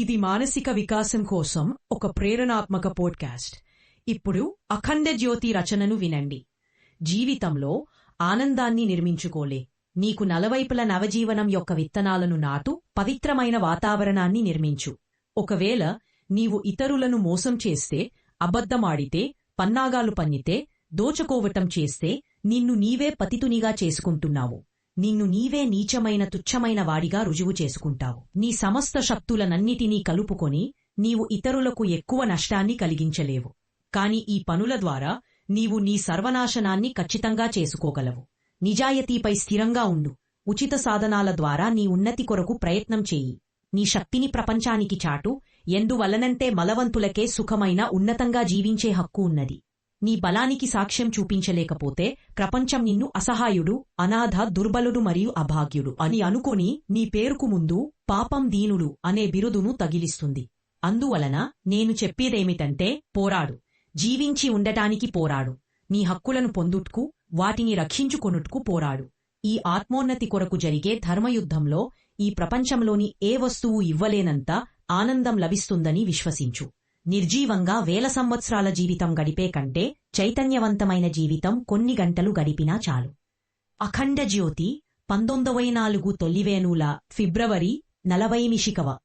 ఇది మానసిక వికాసం కోసం ఒక ప్రేరణాత్మక పోడ్కాస్ట్. ఇప్పుడు అఖండ జ్యోతి రచనను వినండి. జీవితంలో ఆనందాన్ని నిర్మించుకోలే. నీకు నలవైపుల నవజీవనం యొక్క విత్తనాలను నాటు పవిత్రమైన వాతావరణాన్ని నిర్మించు. ఒకవేళ నీవు ఇతరులను మోసం చేస్తే అబద్ధమాడితే పన్నాగాలు పన్నితే దోచుకోవటం చేస్తే నిన్ను నీవే పతితునిగా చేసుకుంటున్నావు. నిన్ను నీవే నీచమైన తుచ్చమైన వాడిగా రుజువు చేసుకుంటావు. నీ సమస్త శక్తులనన్నిటినీ కలుపుకొని నీవు ఇతరులకు ఎక్కువ నష్టాన్ని కలిగించలేవు. కాని ఈ పనుల ద్వారా నీవు నీ సర్వనాశనాన్ని ఖచ్చితంగా చేసుకోగలవు. నిజాయతీపై స్థిరంగా ఉండు. ఉచిత సాధనాల ద్వారా నీ ఉన్నతి కొరకు ప్రయత్నం చేయి. నీ శక్తిని ప్రపంచానికి చాటు. ఎందువలనంటే మలవంతులకే సుఖమైన ఉన్నతంగా జీవించే హక్కు ఉన్నది. నీ బలానికి సాక్ష్యం చూపించలేకపోతే ప్రపంచం నిన్ను అసహాయుడు అనాథ దుర్బలుడు మరియు అభాగ్యుడు అని అనుకొని నీ పేరుకు ముందు పాపం దీనుడు అనే బిరుదును తగిలిస్తుంది. అందువలన నేను చెప్పేదేమిటంటే పోరాడు. జీవించి ఉండటానికి పోరాడు. నీ హక్కులను పొందుట్కు వాటిని రక్షించుకొనుట్కు పోరాడు. ఈ ఆత్మోన్నతి కొరకు జరిగే ధర్మయుద్ధంలో ఈ ప్రపంచంలోని ఏ వస్తువు ఇవ్వలేనంత ఆనందం లభిస్తుందని విశ్వసించు. నిర్జీవంగా వేల సంవత్సరాల జీవితం గడిపే కంటే చైతన్యవంతమైన జీవితం కొన్ని గంటలు గడిపినా చాలు. అఖండ జ్యోతి పంతొమ్మిదవై నాలుగు తొలివేనుల ఫిబ్రవరి నలభై మిషికవ.